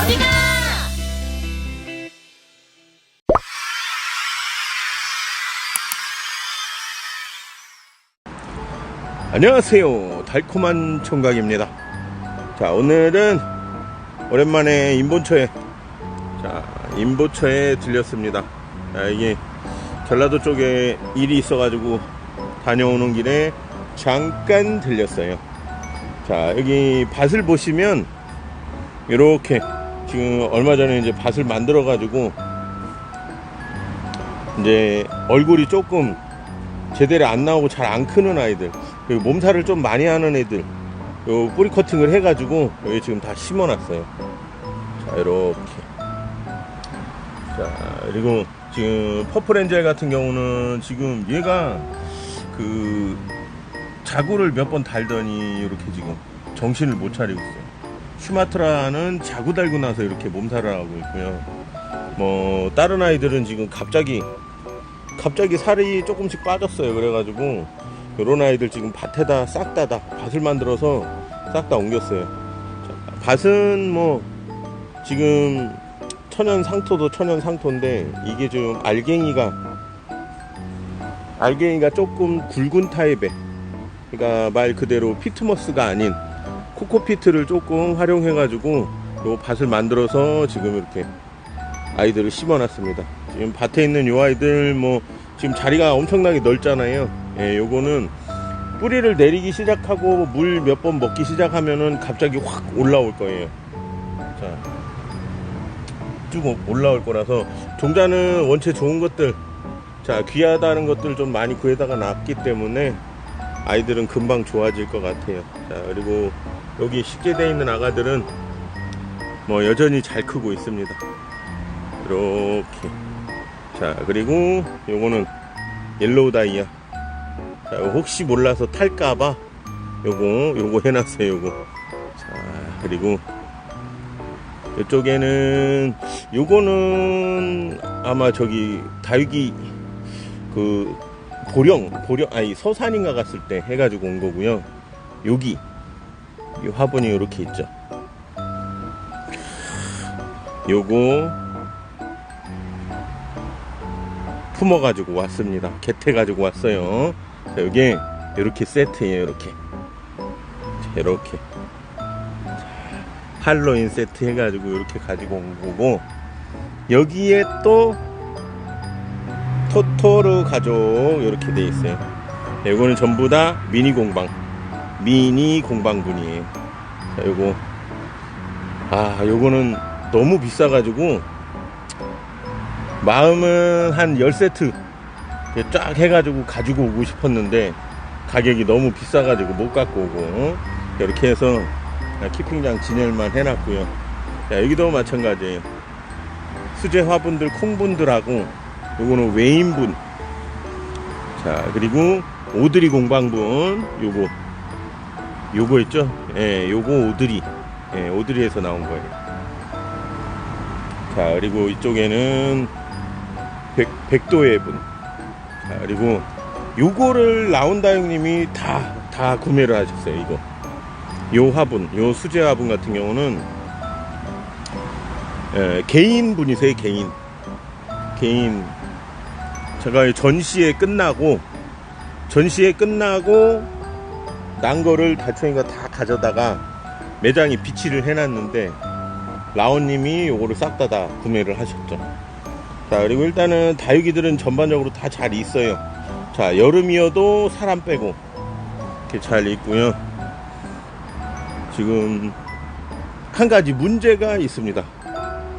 어디가? 안녕하세요. 달콤한 총각입니다. 자, 오늘은 오랜만에 인본초에, 자, 인보초에 들렸습니다. 자, 이게 전라도 쪽에 일이 있어가지고 다녀오는 길에 잠깐 들렸어요. 자, 여기 밭을 보시면 이렇게 지금 얼마 전에 이제 밭을 만들어 가지고 이제 얼굴이 조금 제대로 안 나오고 잘 안 크는 아이들 그리고 몸살을 좀 많이 하는 애들 요 뿌리 커팅을 해 가지고 여기 지금 다 심어 놨어요. 자 이렇게. 자 그리고 지금 퍼플 엔젤 같은 경우는 지금 얘가 그 자구를 몇 번 달더니 이렇게 지금 정신을 못 차리고 있어요 슈마트라는 자구 달고 나서 이렇게 몸살을 하고 있고요 뭐 다른 아이들은 지금 갑자기 갑자기 살이 조금씩 빠졌어요. 그래가지고 요런 아이들 지금 밭에다 싹 다다 밭을 만들어서 싹 다 옮겼어요. 자, 밭은 뭐 지금 천연 상토도 천연 상토인데 이게 좀 알갱이가 알갱이가 조금 굵은 타입의 그러니까 말 그대로 피트머스가 아닌 코코피트를 조금 활용해 가지고 요 밭을 만들어서 지금 이렇게 아이들을 심어 놨습니다. 지금 밭에 있는 요 아이들 뭐 지금 자리가 엄청나게 넓잖아요. 예, 요거는 뿌리를 내리기 시작하고 물 몇 번 먹기 시작하면은 갑자기 확 올라올 거예요. 자, 쭉 올라올 거라서 종자는 원체 좋은 것들, 자 귀하다는 것들 좀 많이 구해다가 놨기 때문에 아이들은 금방 좋아질 것 같아요. 자 그리고 여기 식재되어 있는 아가들은 뭐 여전히 잘 크고 있습니다. 이렇게. 자 그리고 요거는 옐로우 다이아. 자 혹시 몰라서 탈까봐 요거 요거 해놨어요 요거. 자 그리고 이쪽에는 요거는 아마 저기 다육이 그 보령 보령 아니 서산인가 갔을 때 해가지고 온 거고요. 여기 이 화분이 이렇게 있죠 요거 품어 가지고 왔습니다. 개태가지고 왔어요. 자, 이게 이렇게 세트예요. 이렇게. 자, 이렇게. 자, 할로윈 세트 해가지고 이렇게 가지고 온 거고 여기에 또 토토르 가족 이렇게 돼 있어요. 이거는 전부 다 미니 공방, 미니 공방분이에요. 자, 요거. 아, 요거는 너무 비싸가지고 마음은 한 10세트 쫙 해가지고 가지고 오고 싶었는데 가격이 너무 비싸가지고 못 갖고 오고 이렇게 해서 키핑장 진열만 해놨고요. 자, 여기도 마찬가지예요 수제 화분들 콩분들하고 요거는 외인분. 자 그리고 오드리 공방분 요거 요거 있죠 예 요거 오드리 예 오드리에서 나온 거예요 자 그리고 이쪽에는 백, 백도의 분. 자, 그리고 요거를 라운다 형님이 다, 다 구매를 하셨어요, 이거. 요 화분, 요 수제 화분 같은 경우는, 예, 개인 분이세요, 개인. 개인. 제가 전시회 끝나고, 전시회 끝나고, 난 거를 달총이가 다 가져다가 매장에 비치를 해놨는데, 라온님이 요거를 싹 다 다 구매를 하셨죠. 자 그리고 일단은 다육이들은 전반적으로 다 잘 있어요. 자 여름이어도 사람 빼고 이렇게 잘 있고요. 지금 한 가지 문제가 있습니다.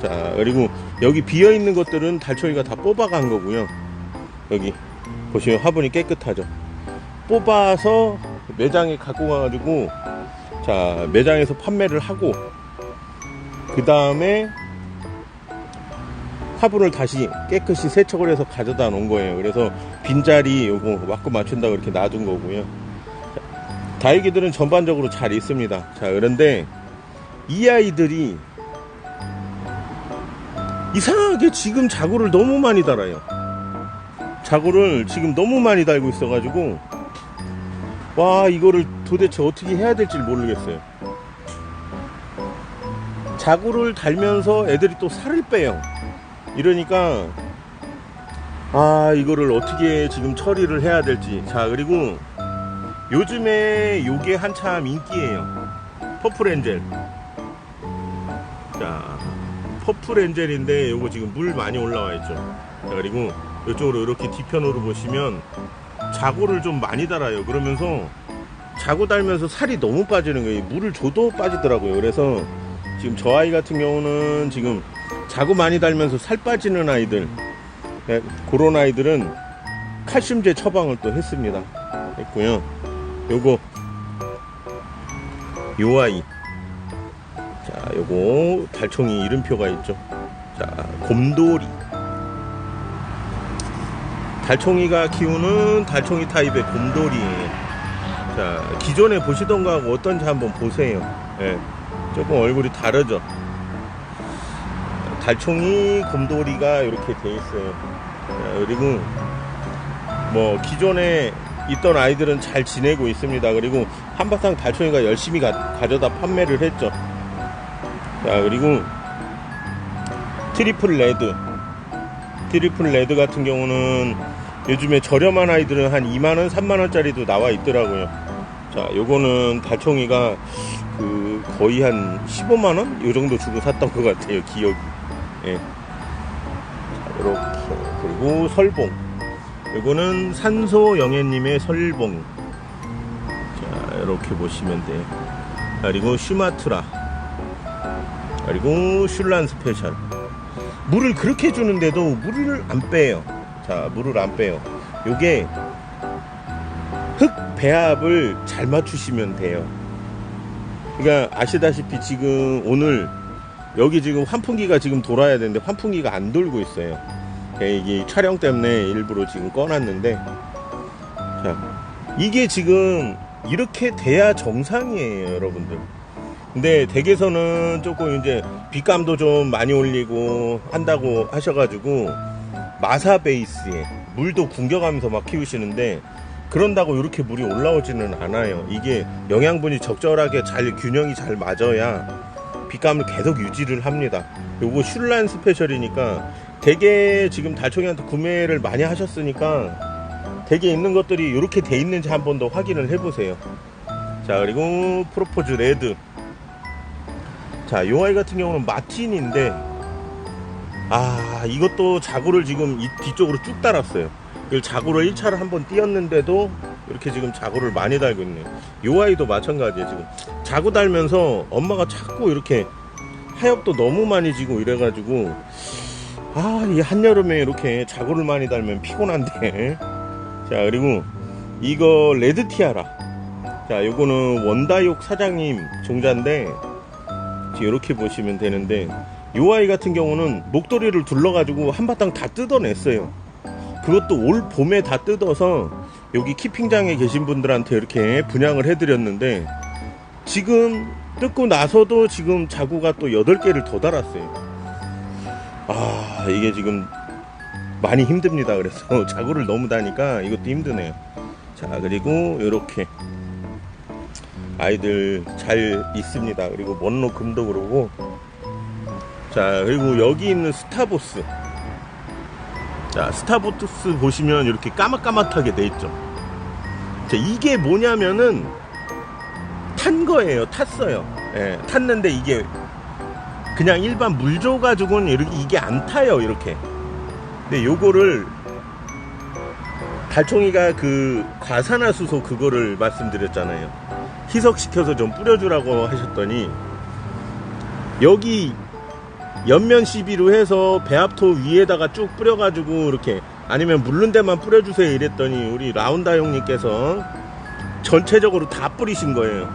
자 그리고 여기 비어 있는 것들은 달총이가 다 뽑아간 거고요. 여기 보시면 화분이 깨끗하죠. 뽑아서 매장에 갖고 가가지고 자 매장에서 판매를 하고 그 다음에 화분을 다시 깨끗이 세척을 해서 가져다 놓은 거예요. 그래서 빈자리 요거 맞고 맞춘다 고 이렇게 놔둔 거고요. 자, 다육이들은 전반적으로 잘 있습니다. 자, 그런데 이 아이들이 이상하게 지금 자구를 너무 많이 달아요. 자구를 지금 너무 많이 달고 있어가지고 와 이거를 도대체 어떻게 해야 될지 모르겠어요. 자구를 달면서 애들이 또 살을 빼요. 이러니까 아 이거를 어떻게 지금 처리를 해야 될지. 자 그리고 요즘에 요게 한참 인기예요. 퍼플 엔젤. 자 퍼플 엔젤인데 요거 지금 물 많이 올라와 있죠. 자 그리고 이쪽으로 이렇게 뒤편으로 보시면 자고를 좀 많이 달아요. 그러면서 자고 달면서 살이 너무 빠지는 거예요. 물을 줘도 빠지더라고요. 그래서 지금 저 아이 같은 경우는 지금 자고 많이 달면서 살 빠지는 아이들, 네, 그런 아이들은 칼슘제 처방을 또 했습니다. 했고요. 요거, 요 아이. 자, 요거 달총이 이름표가 있죠. 자, 곰돌이. 달총이가 키우는 달총이 타입의 곰돌이에요. 자, 기존에 보시던 거하고 어떤지 한번 보세요. 예, 조금 얼굴이 다르죠. 달총이 곰돌이가 이렇게 돼 있어요. 자, 그리고 뭐 기존에 있던 아이들은 잘 지내고 있습니다. 그리고 한바탕 달총이가 열심히 가, 가져다 판매를 했죠. 자, 그리고 트리플 레드. 트리플 레드 같은 경우는 요즘에 저렴한 아이들은 한 2만원, 3만원짜리도 나와 있더라고요. 자, 요거는 달총이가 그 거의 한 15만원? 요 정도 주고 샀던 것 같아요, 기억이. 예. 자, 요렇게. 그리고 설봉. 요거는 산소 영애님의 설봉. 자, 이렇게 보시면 돼요. 그리고 슈마트라. 그리고 슐란 스페셜. 물을 그렇게 주는데도 물을 안 빼요. 자, 물을 안 빼요. 요게 흙 배합을 잘 맞추시면 돼요. 그러니까 아시다시피 지금 오늘 여기 지금 환풍기가 지금 돌아야 되는데 환풍기가 안 돌고 있어요. 예, 이게 촬영 때문에 일부러 지금 꺼놨는데 자, 이게 지금 이렇게 돼야 정상이에요, 여러분들. 근데 댁에서는 조금 이제 빛감도 좀 많이 올리고 한다고 하셔가지고 마사 베이스에 물도 궁겨가면서 막 키우시는데 그런다고 이렇게 물이 올라오지는 않아요. 이게 영양분이 적절하게 잘 균형이 잘 맞아야 빛감을 계속 유지를 합니다. 요거 슐란 스페셜이니까 되게 지금 달총이한테 구매를 많이 하셨으니까 되게 있는 것들이 이렇게 돼 있는지 한 번 더 확인을 해보세요. 자 그리고 프로포즈 레드 자, 요 아이 같은 경우는 마틴인데, 아, 이것도 자구를 지금 이 뒤쪽으로 쭉 달았어요. 이 자구를 1차를 한번 띄었는데도 이렇게 지금 자구를 많이 달고 있네요. 요 아이도 마찬가지예요, 지금. 자구 달면서 엄마가 자꾸 이렇게 하엽도 너무 많이 지고 이래가지고, 아, 이 한여름에 이렇게 자구를 많이 달면 피곤한데. 자, 그리고 이거 레드 티아라. 자, 요거는 원다욕 사장님 종자인데, 이렇게 보시면 되는데 요 아이 같은 경우는 목도리를 둘러가지고 한바탕 다 뜯어냈어요 그것도 올 봄에 다 뜯어서 여기 키핑장에 계신 분들한테 이렇게 분양을 해드렸는데 지금 뜯고 나서도 지금 자구가 또 8개를 더 달았어요 아 이게 지금 많이 힘듭니다 그래서 자구를 너무 다니까 이것도 힘드네요 자 그리고 이렇게 아이들 잘 있습니다. 그리고 먼로 금도 그러고. 자, 그리고 여기 있는 스타보스. 자, 스타보스 보시면 이렇게 까맣까맣하게 돼 있죠. 자, 이게 뭐냐면은 탄 거예요. 탔어요. 예, 탔는데 이게 그냥 일반 물 줘가지고는 이렇게 이게 안 타요. 이렇게. 근데 요거를 달총이가 그 과산화수소 그거를 말씀드렸잖아요. 희석시켜서 좀 뿌려주라고 하셨더니 여기 옆면 시비로 해서 배합토 위에다가 쭉 뿌려가지고 이렇게 아니면 물른 데만 뿌려주세요 이랬더니 우리 라운다 형님께서 전체적으로 다 뿌리신 거예요.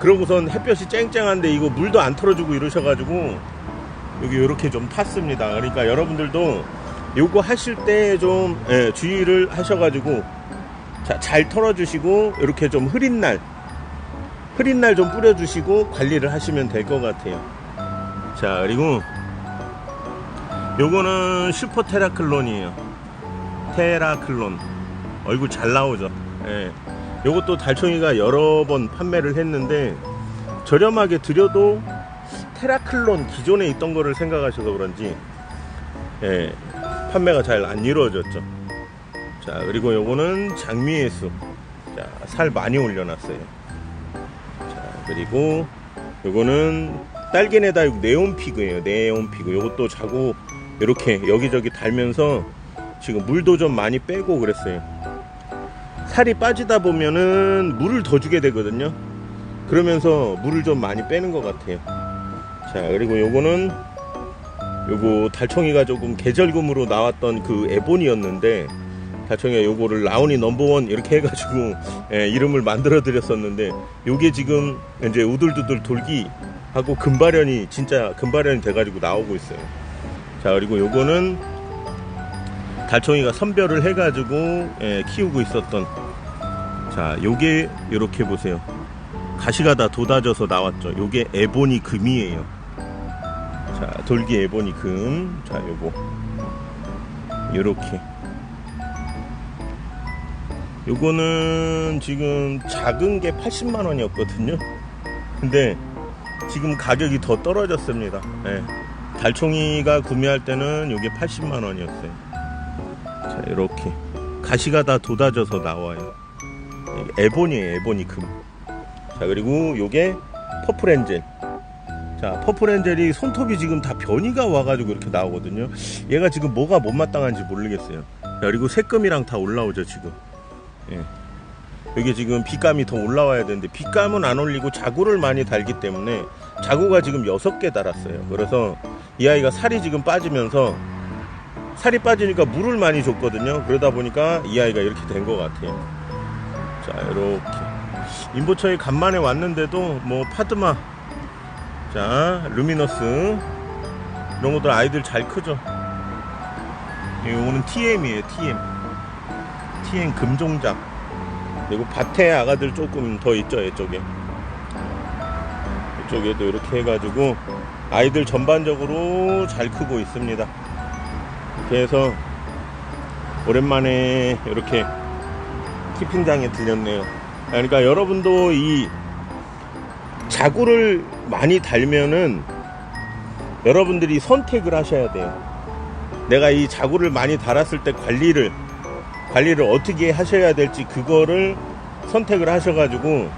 그러고선 햇볕이 쨍쨍한데 이거 물도 안 털어주고 이러셔가지고 여기 이렇게 좀 탔습니다. 그러니까 여러분들도 요거 하실 때좀 주의를 하셔가지고 자, 잘 털어주시고 이렇게 좀 흐린 날 흐린 날 좀 뿌려주시고 관리를 하시면 될 것 같아요. 자, 그리고 요거는 슈퍼 테라클론이에요. 테라클론. 얼굴 잘 나오죠. 예. 요것도 달총이가 여러 번 판매를 했는데 저렴하게 드려도 테라클론 기존에 있던 거를 생각하셔서 그런지 예, 판매가 잘 안 이루어졌죠. 자 그리고 요거는 장미예수. 자, 살 많이 올려놨어요. 자 그리고 요거는 딸기네다 네온피그예요. 네온피그. 요것도 자고 이렇게 여기저기 달면서 지금 물도 좀 많이 빼고 그랬어요. 살이 빠지다 보면은 물을 더 주게 되거든요. 그러면서 물을 좀 많이 빼는 것 같아요. 자, 그리고 요거는 요거 달총이가 조금 계절금으로 나왔던 그 에본이었는데 달총이가 요거를 라온이 넘버원 이렇게 해가지고 예, 이름을 만들어 드렸었는데 요게 지금 이제 우들두들 돌기 하고 금발현이 진짜 금발현이 돼가지고 나오고 있어요. 자 그리고 요거는 달총이가 선별을 해가지고 예, 키우고 있었던 자 요게 이렇게 보세요. 가시가 다 돋아져서 나왔죠. 요게 에보니 금이에요. 자, 돌기 에보니 금. 자, 요거. 요렇게. 요거는 지금 작은 게 80만 원이었거든요. 근데 지금 가격이 더 떨어졌습니다. 예. 달총이가 구매할 때는 요게 80만 원이었어요. 자, 이렇게 가시가 다 돋아져서 나와요. 에보니에요, 에보니 금. 자 그리고 요게 퍼플 엔젤 자 퍼플 엔젤이 손톱이 지금 다 변이가 와가지고 이렇게 나오거든요 얘가 지금 뭐가 못마땅한지 모르겠어요 자, 그리고 새금이랑 다 올라오죠 지금 예. 여기 지금 빛감이 더 올라와야 되는데 빛감은 안 올리고 자구를 많이 달기 때문에 자구가 지금 6개 달았어요. 그래서 이 아이가 살이 지금 빠지면서 살이 빠지니까 물을 많이 줬거든요. 그러다 보니까 이 아이가 이렇게 된 것 같아요. 자 이렇게. 인보처에 간만에 왔는데도 뭐 파드마 자 루미너스 이런 것들 아이들 잘 크죠? 이거는 TM이에요 TM TM 금종작 그리고 밭에 아가들 조금 더 있죠 이쪽에. 이쪽에도 이렇게 해가지고 아이들 전반적으로 잘 크고 있습니다. 이렇게 해서 오랜만에 이렇게 키핑장에 들렸네요. 그러니까 여러분도 이 자구를 많이 달면은 여러분들이 선택을 하셔야 돼요. 내가 이 자구를 많이 달았을 때 관리를 관리를 어떻게 하셔야 될지 그거를 선택을 하셔가지고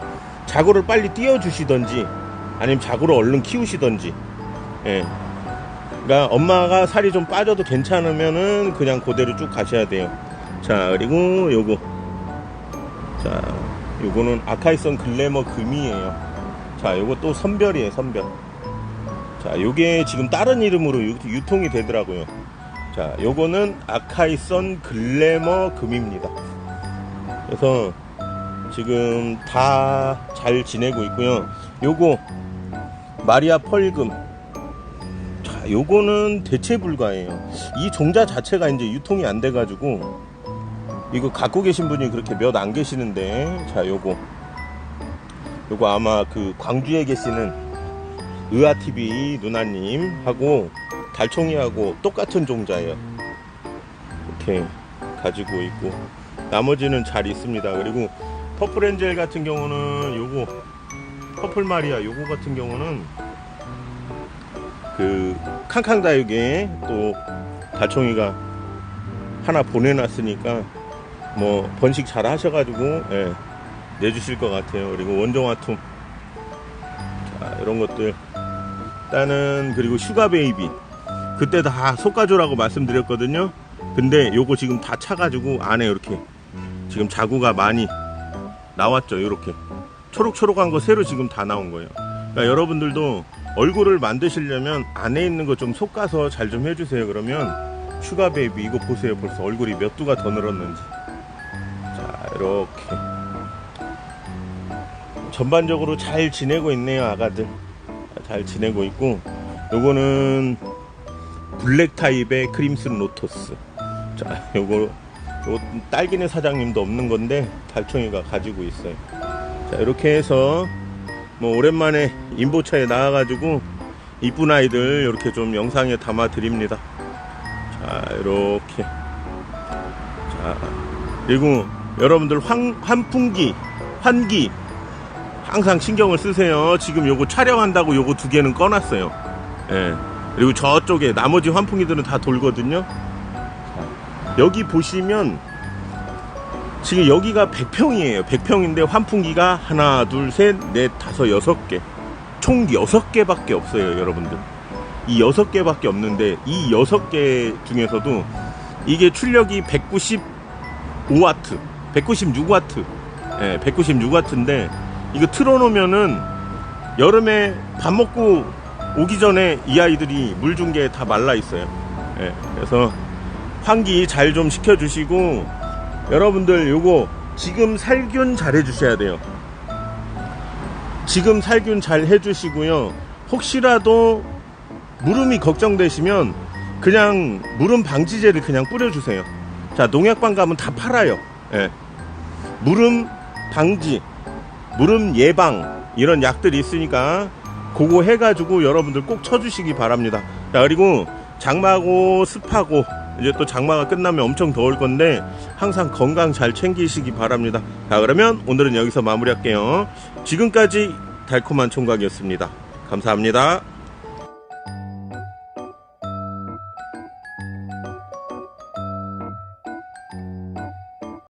자구를 빨리 띄워주시던지 아니면 자구를 얼른 키우시던지. 예. 그러니까 엄마가 살이 좀 빠져도 괜찮으면은 그냥 그대로 쭉 가셔야 돼요. 자 그리고 요거 자 요거는 아카이선 글래머 금이에요. 자, 요거 또 선별이에요, 선별. 자, 요게 지금 다른 이름으로 유, 유통이 되더라고요. 자, 요거는 아카이선 글래머 금입니다. 그래서 지금 다 잘 지내고 있고요. 요거 마리아 펄금. 자, 요거는 대체 불가예요. 이 종자 자체가 이제 유통이 안 돼 가지고 이거 갖고 계신 분이 그렇게 몇 안 계시는데 자 요거 요거 아마 그 광주에 계시는 의아TV 누나님하고 달총이하고 똑같은 종자예요. 이렇게 가지고 있고 나머지는 잘 있습니다. 그리고 퍼플엔젤 같은 경우는 요거 퍼플 마리아 요거 같은 경우는 그 캉캉다육에 또 달총이가 하나 보내놨으니까 뭐 번식 잘 하셔가지고 예, 내주실 것 같아요. 그리고 원종화툼 자 이런 것들. 일단은 그리고 슈가 베이비 그때 다 속가조라고 말씀드렸거든요. 근데 요거 지금 다 차가지고 안에 이렇게 지금 자구가 많이 나왔죠. 이렇게 초록초록한 거 새로 지금 다 나온 거예요. 그러니까 여러분들도 얼굴을 만드시려면 안에 있는 거좀 솎아서 잘 좀 해주세요. 그러면 슈가 베이비 이거 보세요. 벌써 얼굴이 몇 두가 더 늘었는지. 자 이렇게 전반적으로 잘 지내고 있네요 아가들 잘 지내고 있고 요거는 블랙 타입의 크림슨 로토스 자 요거 요 딸기네 사장님도 없는 건데 달총이가 가지고 있어요 자 이렇게 해서 뭐 오랜만에 인보차에 나와 가지고 이쁜 아이들 이렇게 좀 영상에 담아 드립니다 자 이렇게 자 그리고 여러분들 환, 환풍기 환기 항상 신경을 쓰세요. 지금 요거 촬영한다고 요거 두 개는 꺼놨어요. 예. 그리고 저쪽에 나머지 환풍기들은 다 돌거든요. 자, 여기 보시면 지금 여기가 100평이에요. 100평인데 환풍기가 하나, 둘, 셋, 넷, 다섯, 여섯 개. 총 여섯 개밖에 없어요, 여러분들. 이 여섯 개밖에 없는데 이 여섯 개 중에서도 이게 출력이 195와트, 196와트, 예, 196와트인데 이거 틀어놓으면은 여름에 밥 먹고 오기 전에 이 아이들이 물 준 게 다 말라 있어요. 예, 그래서 환기 잘 좀 시켜주시고 여러분들 요거 지금 살균 잘 해주셔야 돼요. 지금 살균 잘 해주시고요. 혹시라도 무름이 걱정되시면 그냥 무름 방지제를 그냥 뿌려주세요. 자, 농약방 가면 다 팔아요. 예. 무름 방지, 무름 예방 이런 약들이 있으니까 그거 해가지고 여러분들 꼭 쳐주시기 바랍니다. 자, 그리고 장마고 습하고 이제 또 장마가 끝나면 엄청 더울 건데 항상 건강 잘 챙기시기 바랍니다. 자, 그러면 오늘은 여기서 마무리할게요. 지금까지 달콤한 총각이었습니다. 감사합니다.